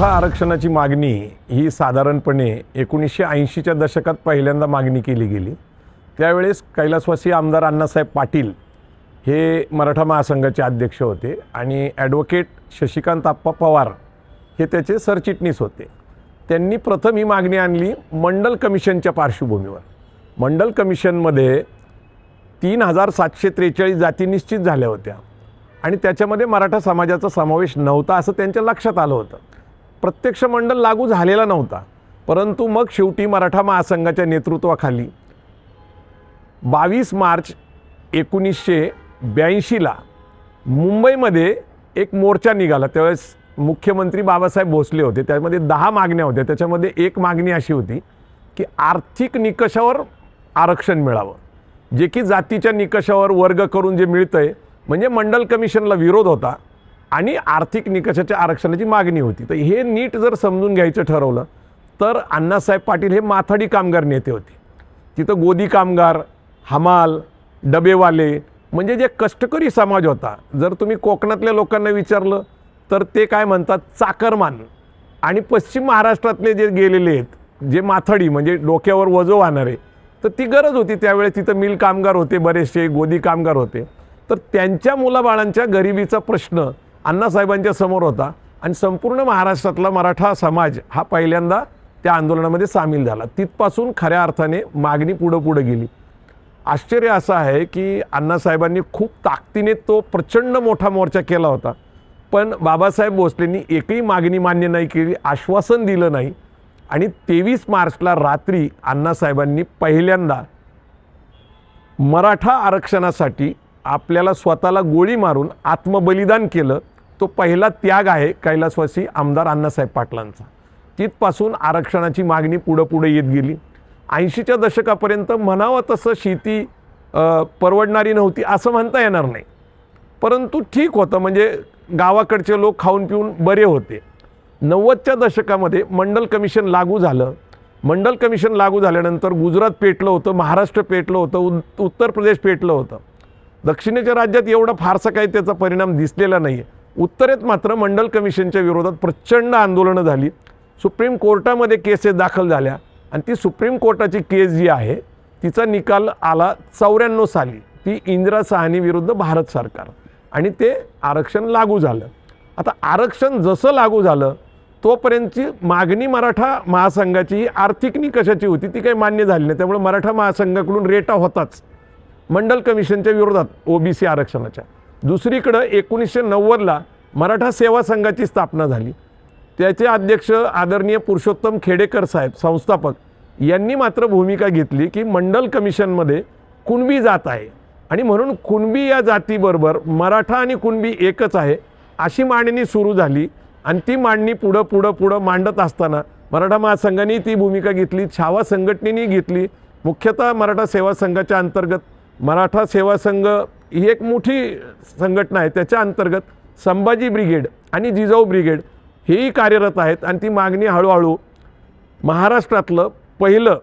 मराठा आरक्षणाची मागणी ही साधारणपणे एकोणीसशे ऐंशीच्या दशकात पहिल्यांदा मागणी केली गेली. त्यावेळेस कैलासवासी आमदार अण्णासाहेब पाटील हे मराठा महासंघाचे अध्यक्ष होते आणि ॲडव्होकेट शशिकांत आप्पा पवार हे त्याचे सरचिटणीस होते. त्यांनी प्रथम ही मागणी आणली मंडल कमिशनच्या पार्श्वभूमीवर. मंडल कमिशनमध्ये तीन हजार सातशे त्रेचाळीस जाती निश्चित झाल्या होत्या आणि त्याच्यामध्ये मराठा समाजाचा समावेश नव्हता असं त्यांच्या लक्षात आलं होतं. प्रत्यक्ष मंडल लागू झालेला नव्हता. परंतु मग शेवटी मराठा महासंघाच्या नेतृत्वाखाली बावीस मार्च एकोणीसशे ब्याऐंशीला मुंबईमध्ये एक मोर्चा निघाला. त्यावेळेस मुख्यमंत्री बाबासाहेब भोसले होते. त्यामध्ये दहा मागण्या होत्या. त्याच्यामध्ये एक मागणी अशी होती की आर्थिक निकषावर आरक्षण मिळावं. जे की जातीच्या निकषावर वर्ग करून जे मिळतंय म्हणजे मंडल कमिशनला विरोध होता. आणि आर्थिक निकषाच्या आरक्षणाची मागणी होती. तर हे नीट जर समजून घ्यायचं ठरवलं तर अण्णासाहेब पाटील हे माथाडी कामगार नेते होते. तिथं गोदी कामगार हमाल डबेवाले म्हणजे जे कष्टकरी समाज होता. जर तुम्ही कोकणातल्या लोकांना विचारलं तर ते काय म्हणतात? चाकरमान. आणि पश्चिम महाराष्ट्रातले जे गेलेले आहेत जे माथाडी म्हणजे डोक्यावर वजो वाहणारे तर ती गरज होती. त्यावेळेस तिथं मिल कामगार होते बरेचसे गोदी कामगार होते. तर त्यांच्या मुलाबाळांच्या गरिबीचा प्रश्न अण्णासाहेबांच्या समोर होता आणि संपूर्ण महाराष्ट्रातला मराठा समाज हा पहिल्यांदा त्या आंदोलनामध्ये सामील झाला. तिथपासून खऱ्या अर्थाने मागणी पुढं पुढं गेली. आश्चर्य असं आहे की अण्णासाहेबांनी खूप ताकदीने तो प्रचंड मोठा मोर्चा केला होता. पण बाबासाहेब भोसलेंनी एकही मागणी मान्य नाही केली आश्वासन दिलं नाही आणि तेवीस मार्चला रात्री अण्णासाहेबांनी पहिल्यांदा मराठा आरक्षणासाठी आपल्याला स्वतःला गोळी मारून आत्मबलिदान केलं. तो पहिला त्याग आहे कैलासवासी आमदार अण्णासाहेब पाटलांचा. तिथपासून आरक्षणाची मागणी पुढं पुढे येत गेली. ऐंशीच्या दशकापर्यंत म्हणावं तसं शेती परवडणारी नव्हती असं म्हणता येणार नाही. परंतु ठीक होतं म्हणजे गावाकडचे लोक खाऊन पिऊन बरे होते. नव्वदच्या दशकामध्ये मंडल कमिशन लागू झालं. मंडल कमिशन लागू झाल्यानंतर गुजरात पेटलं होतं महाराष्ट्र पेटलं होतं उत् उत्तर प्रदेश पेटलं होतं. दक्षिणेच्या राज्यात एवढा फारसा काही त्याचा परिणाम दिसलेला नाही आहे उत्तरेत मात्र मंडल कमिशनच्या विरोधात प्रचंड आंदोलनं झाली. सुप्रीम कोर्टामध्ये केसेस दाखल झाल्या आणि ती सुप्रीम कोर्टाची केस जी आहे तिचा निकाल आला चौऱ्याण्णव साली. ती इंदिरा साहनी विरुद्ध भारत सरकार. आणि ते आरक्षण लागू झालं. आता आरक्षण जसं लागू झालं तोपर्यंतची मागणी मराठा महासंघाची ही आर्थिक निकषाची होती ती काही मान्य झाली नाही. त्यामुळे मराठा महासंघाकडून रेटा होताच. मंडल कमिशनच्या विरोधात ओबीसी आरक्षणाच्या. दुसरीकडं एकोणीसशे नव्वदला मराठा सेवा संघाची स्थापना झाली. त्याचे अध्यक्ष आदरणीय पुरुषोत्तम खेडेकर साहेब संस्थापक यांनी मात्र भूमिका घेतली की मंडल कमिशनमध्ये कुणबी जात आहे. आणि म्हणून कुणबी या जातीबरोबर मराठा आणि कुणबी एकच आहे अशी मांडणी सुरू झाली. आणि ती मांडणी पुढं पुढं पुढं मांडत असताना मराठा महासंघाने ती भूमिका घेतली छावा संघटनेने घेतली. मुख्यतः मराठा सेवा संघाच्या अंतर्गत मराठा सेवा संघ ही एक मोठी संघटना आहे. त्याच्या अंतर्गत संभाजी ब्रिगेड आणि जिजाऊ ब्रिगेड हेही कार्यरत आहेत आणि ती मागणी हळूहळू महाराष्ट्रातलं पहिलं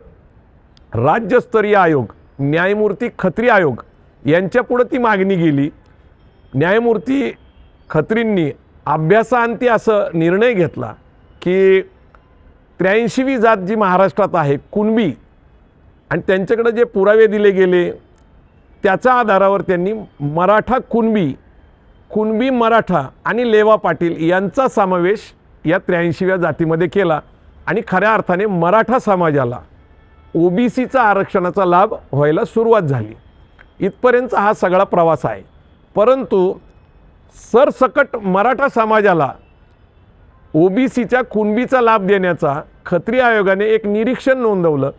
राज्यस्तरीय आयोग न्यायमूर्ती खत्री आयोग यांच्यापुढं ती मागणी गेली. न्यायमूर्ती खत्रींनी अभ्यासाअंती असं निर्णय घेतला की त्र्याऐंशीवी जात जी महाराष्ट्रात आहे कुणबी आणि त्यांच्याकडे जे पुरावे दिले गेले त्याच्या आधारावर त्यांनी मराठा कुणबी कुणबी मराठा आणि लेवा पाटील यांचा समावेश या त्र्याऐंशीव्या जातीमध्ये केला आणि खऱ्या अर्थाने मराठा समाजाला ओबीसीचा आरक्षणाचा लाभ व्हायला सुरुवात झाली. इथपर्यंतचा हा सगळा प्रवास आहे. परंतु सरसकट मराठा समाजाला ओबीसीच्या कुणबीचा लाभ देण्याचा खत्री आयोगाने एक निरीक्षण नोंदवलं.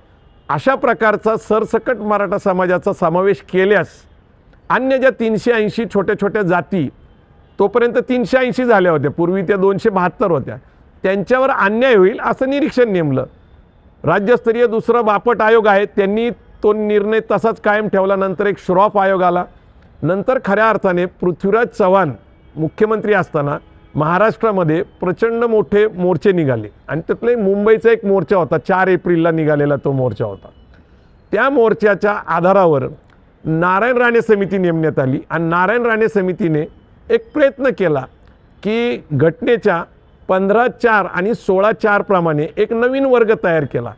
अशा प्रकारचा सरसकट मराठा समाजाचा समावेश केल्यास अन्य ज्या तीनशे ऐंशी छोट्या छोट्या जाती तोपर्यंत तीनशे ऐंशी झाल्या होत्या. पूर्वी त्या दोनशे बहात्तर होत्या. त्यांच्यावर अन्याय होईल असं निरीक्षण नेमलं. राज्यस्तरीय दुसरा बापट आयोग आहे. त्यांनी तो निर्णय तसाच कायम ठेवला. नंतर एक श्रॉफ आयोग आला. नंतर खऱ्या अर्थाने पृथ्वीराज चव्हाण मुख्यमंत्री असताना महाराष्ट्रामध्ये प्रचंड मोठे मोर्चे निघाले. आणि त्यातले मुंबईचा एक मोर्चा होता चार एप्रिलला निघालेला तो मोर्चा होता. त्या मोर्चाच्या आधारावर नारायण राणे समिती नेमण्यात आली आणि नारायण राणे समितीने एक प्रयत्न केला की घटनेच्या पंधरा चार आणि सोळा चार प्रमाणे एक नवीन वर्ग तयार केला.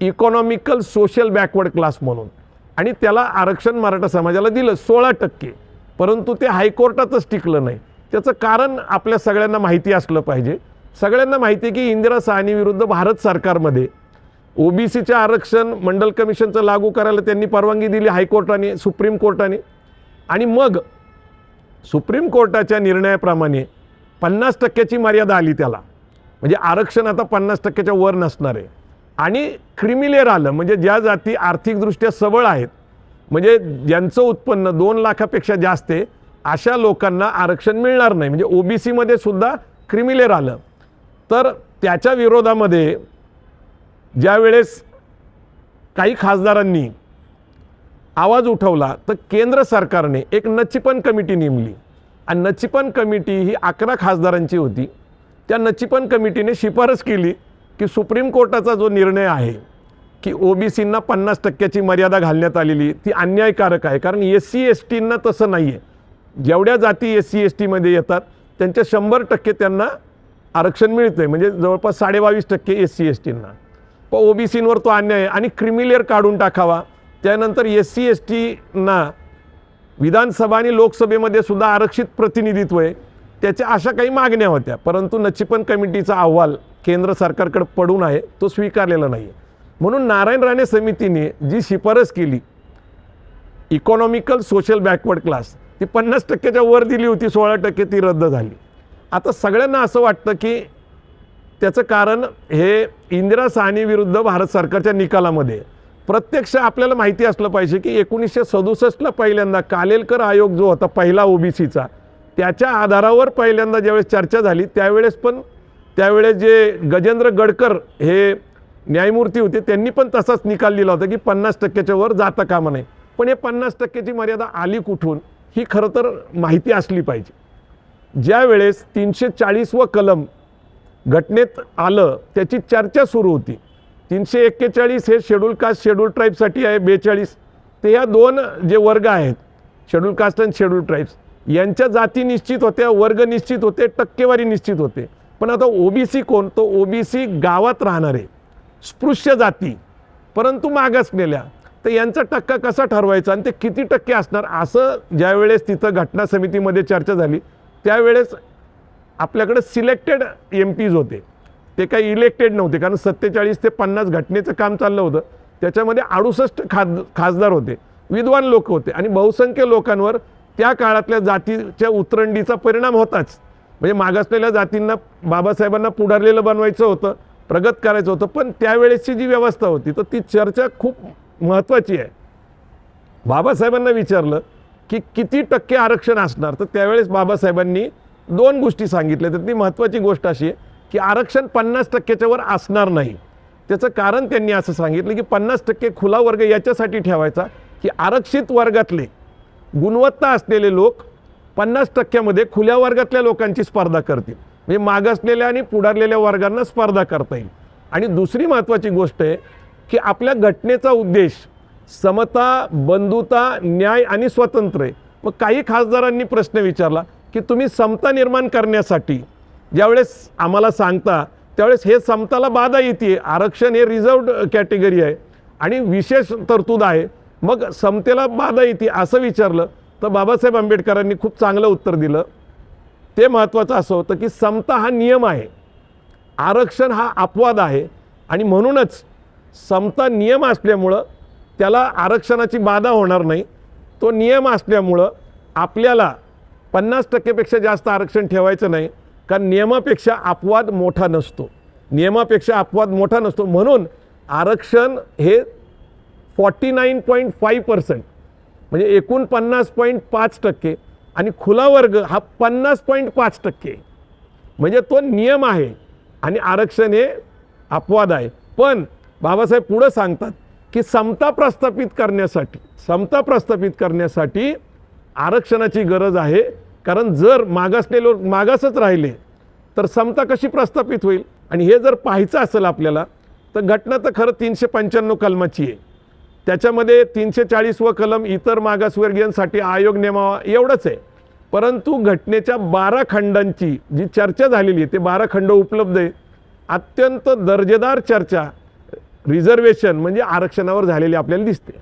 इकॉनॉमिकल सोशल बॅकवर्ड क्लास म्हणून. आणि त्याला आरक्षण मराठा समाजाला दिलं सोळा टक्के. परंतु ते हायकोर्टातच टिकलं नाही. त्याचं कारण आपल्या सगळ्यांना माहिती असलं पाहिजे. सगळ्यांना माहिती आहे की इंदिरा साहनी विरुद्ध भारत सरकारमध्ये ओबीसीचे आरक्षण मंडल कमिशनचं लागू करायला त्यांनी परवानगी दिली हायकोर्टाने सुप्रीम कोर्टाने. आणि मग सुप्रीम कोर्टाच्या निर्णयाप्रमाणे पन्नास टक्क्याची मर्यादा आली त्याला. म्हणजे आरक्षण आता पन्नास टक्क्याच्या वर नसणार आहे. आणि क्रिमिलेअर आलं म्हणजे ज्या जाती आर्थिकदृष्ट्या सबळ आहेत म्हणजे ज्यांचं उत्पन्न दोन लाखापेक्षा जास्त आहे अशा लोकांना आरक्षण मिळणार नाही. म्हणजे ओबीसीमध्ये सुद्धा क्रिमिलेअर आलं. तर त्याच्या विरोधामध्ये ज्यावेळेस काही खासदारांनी आवाज उठवला तर केंद्र सरकारने एक नचिपन कमिटी नेमली. आणि नचिपन कमिटी ही अकरा खासदारांची होती. त्या नचिपन कमिटीने शिफारस केली की सुप्रीम कोर्टाचा जो निर्णय आहे की ओबीसींना पन्नास टक्क्याची मर्यादा घालण्यात आलेली ती अन्यायकारक आहे. कारण एस सी एस टींना तसं नाही आहे जेवढ्या जाती एस सी एस टीमध्ये येतात त्यांच्या शंभर टक्के त्यांना आरक्षण मिळतं आहे म्हणजे जवळपास साडेबावीस टक्के एस सी एस टींना. पण ओबीसींवर तो अन्याय आहे. आणि क्रिमिलेअर काढून टाकावा. त्यानंतर एस सी एस टीना विधानसभा आणि लोकसभेमध्ये सुद्धा आरक्षित प्रतिनिधित्व आहे. त्याच्या अशा काही मागण्या होत्या. परंतु नचिपन कमिटीचा अहवाल केंद्र सरकारकडे पडून आहे. तो स्वीकारलेला नाही आहे म्हणून नारायण राणे समितीने जी शिफारस केली इकॉनॉमिकल सोशल बॅकवर्ड क्लास ती पन्नास टक्क्याच्या वर दिली होती सोळा टक्के ती रद्द झाली. आता सगळ्यांना असं वाटतं की त्याचं कारण हे इंदिरा साहनी विरुद्ध भारत सरकारच्या निकालामध्ये. प्रत्यक्ष आपल्याला माहिती असलं पाहिजे की एकोणीसशे सदुसष्टला पहिल्यांदा कालेलकर आयोग जो होता पहिला ओबीसीचा त्याच्या आधारावर पहिल्यांदा ज्यावेळेस चर्चा झाली त्यावेळेस पण त्यावेळेस जे गजेंद्र गडकर हे न्यायमूर्ती होते त्यांनी पण तसाच निकाल दिला होता की पन्नास टक्क्याच्या वर जाता कामा नाही पण हे पन्नास टक्क्याची मर्यादा आली कुठून? ही खरं तर माहिती असली पाहिजे. ज्या वेळेस तीनशे चाळीसवं कलम घटनेत आलं त्याची चर्चा सुरू होती. तीनशे एक्केचाळीस हे शेड्यूल कास्ट शेड्यूल ट्राईबसाठी आहे बेचाळीस. ते या दोन जे वर्ग आहेत शेड्यूल कास्ट आणि शेड्यूल ट्राईब्स यांच्या जाती निश्चित होत्या वर्ग निश्चित होते टक्केवारी निश्चित होते. पण आता ओबीसी कोण? तो ओबीसी गावात राहणारे स्पृश्य जाती परंतु मागासलेल्या तर यांचा टक्का कसा ठरवायचा आणि ते किती टक्के असणार? असं ज्यावेळेस तिथं घटना समितीमध्ये चर्चा झाली त्यावेळेस आपल्याकडे सिलेक्टेड एम पीज होते. ते काही इलेक्टेड नव्हते कारण सत्तेचाळीस ते पन्नास घटनेचं काम चाललं होतं. त्याच्यामध्ये अडुसष्ट खाद खासदार होते विद्वान लोक होते आणि बहुसंख्य लोकांवर त्या काळातल्या जातीच्या उतरंडीचा परिणाम होताच. म्हणजे मागासलेल्या जातींना बाबासाहेबांना पुढारलेलं बनवायचं होतं प्रगत करायचं होतं पण त्यावेळेसची जी व्यवस्था होती तर ती चर्चा खूप महत्त्वाची आहे. बाबासाहेबांना विचारलं की किती टक्के आरक्षण असणार? तर त्यावेळेस बाबासाहेबांनी दोन गोष्टी सांगितल्या. तर ती महत्त्वाची गोष्ट अशी आहे की आरक्षण पन्नास टक्क्याच्या वर असणार नाही. त्याचं कारण त्यांनी असं सांगितलं की पन्नास टक्के खुला वर्ग याच्यासाठी ठेवायचा की आरक्षित वर्गातले गुणवत्ता असलेले लोक पन्नास टक्क्यामध्ये खुल्या वर्गातल्या लोकांची स्पर्धा करतील. म्हणजे मागासलेल्या आणि पुढारलेल्या वर्गांना स्पर्धा करता येईल. आणि दुसरी महत्त्वाची गोष्ट आहे की आपल्या घटनेचा उद्देश समता बंधुता न्याय आणि स्वातंत्र्य आहे. मग काही खासदारांनी प्रश्न विचारला की तुम्ही समता निर्माण करण्यासाठी ज्यावेळेस आम्हाला सांगता त्यावेळेस हे समताला बाधा येते आरक्षण हे रिझर्वड कॅटेगरी आहे आणि विशेष तरतूद आहे. मग समतेला बाधा येते असं विचारलं तर बाबासाहेब आंबेडकरांनी खूप चांगलं उत्तर दिलं. ते महत्त्वाचं असं होतं की समता हा नियम आहे. आरक्षण हा अपवाद आहे आणि म्हणूनच समता नियम असल्यामुळं त्याला आरक्षणाची बाधा होणार नाही. तो नियम असल्यामुळं आपल्याला पन्नास टक्केपेक्षा जास्त आरक्षण ठेवायचं नाही कारण नियमापेक्षा अपवाद मोठा नसतो. नियमापेक्षा अपवाद मोठा नसतो. म्हणून आरक्षण हे forty nine point five percent म्हणजे एकूण पन्नास पॉईंट पाच टक्के आणि खुला वर्ग हा पन्नास पॉईंट पाच टक्के. म्हणजे तो नियम आहे आणि आरक्षण हे अपवाद आहे. पण बाबासाहेब पुढं सांगतात की समता प्रस्थापित करण्यासाठी समता प्रस्थापित करण्यासाठी आरक्षणाची गरज आहे. कारण जर मागासलेले लोक मागासच राहिले तर समता कशी प्रस्थापित होईल? आणि हे जर पाहायचं असेल आपल्याला तर घटना तर खरं तीनशे पंच्याण्णव कलमाची आहे. त्याच्यामध्ये तीनशे चाळीस व कलम इतर मागासवर्गीयांसाठी आयोग नेमावा एवढंच आहे. परंतु घटनेच्या बारा खंडांची जी चर्चा झालेली आहे ते बारा खंड उपलब्ध आहे अत्यंत दर्जेदार चर्चा रिझर्वेशन म्हणजे आरक्षणावर झालेली आपल्याला दिसते.